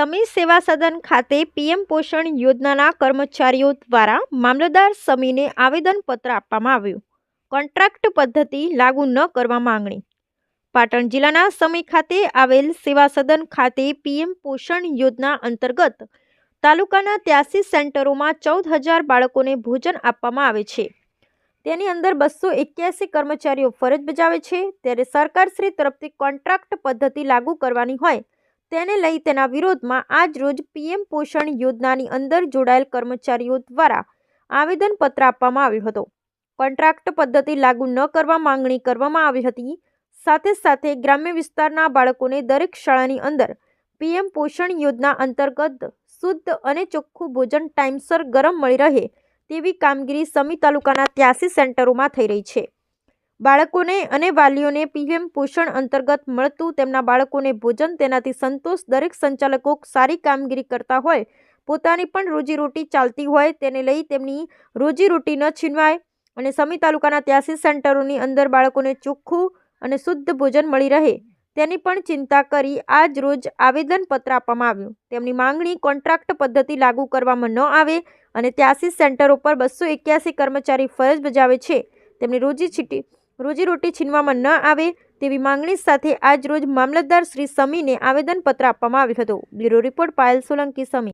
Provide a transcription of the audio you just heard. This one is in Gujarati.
સમી સેવા સદન ખાતે પીએમ પોષણ યોજનાના કર્મચારીઓ દ્વારા મામલતદાર સમીને આવેદનપત્ર આપવામાં આવ્યું. કોન્ટ્રાક્ટ પદ્ધતિ લાગુ ન કરવા માંગણી. પાટણ જિલ્લાના સમી ખાતે આવેલ સેવા સદન ખાતે પીએમ પોષણ યોજના અંતર્ગત તાલુકાના ત્યાસી સેન્ટરોમાં ચૌદ હજાર બાળકોને ભોજન આપવામાં આવે છે. તેની અંદર બસો એક્યાસી કર્મચારીઓ ફરજ બજાવે છે. ત્યારે સરકારશ્રી તરફથી કોન્ટ્રાક્ટ પદ્ધતિ લાગુ કરવાની હોય તેને લઈ તેના વિરોધમાં આજરોજ પીએમ પોષણ યોજનાની અંદર જોડાયેલ કર્મચારીઓ દ્વારા આવેદનપત્ર આપવામાં આવ્યું હતું. કોન્ટ્રાક્ટ પદ્ધતિ લાગુ ન કરવા માંગણી કરવામાં આવી હતી. સાથે સાથે ગ્રામ્ય વિસ્તારના બાળકોને દરેક શાળાની અંદર પીએમ પોષણ યોજના અંતર્ગત શુદ્ધ અને ચોખ્ખું ભોજન ટાઈમસર ગરમ મળી રહે તેવી કામગીરી સમી તાલુકાના ત્યાસી સેન્ટરોમાં થઈ રહી છે. બાળકોને અને વાલીઓને પીએમ પોષણ અંતર્ગત મળતું તેમના બાળકોને ભોજન તેનાથી સંતોષ દરેક સંચાલકો સારી કામગીરી કરતા હોય, પોતાની પણ રોજીરોટી ચાલતી હોય તેને લઈ તેમની રોજીરોટી ન છીનવાય અને સમી તાલુકાના ત્યાસી સેન્ટરોની અંદર બાળકોને ચોખ્ખું અને શુદ્ધ ભોજન મળી રહે, તેની પણ ચિંતા કરી આજ રોજ આવેદનપત્ર આપવામાં આવ્યું. તેમની માંગણી કોન્ટ્રાક્ટ પદ્ધતિ લાગુ કરવામાં ન આવે અને ત્યાસી સેન્ટરો પર બસો એક્યાસી કર્મચારી ફરજ બજાવે છે, તેમની રોજી છીટી રોજીરોટી છીનવામાં ન આવે તેવી માંગણી સાથે આજરોજ મામલતદાર શ્રી સમીને આવેદનપત્ર આપવામાં આવ્યું હતું. Bureau report Payal Solanki Sami.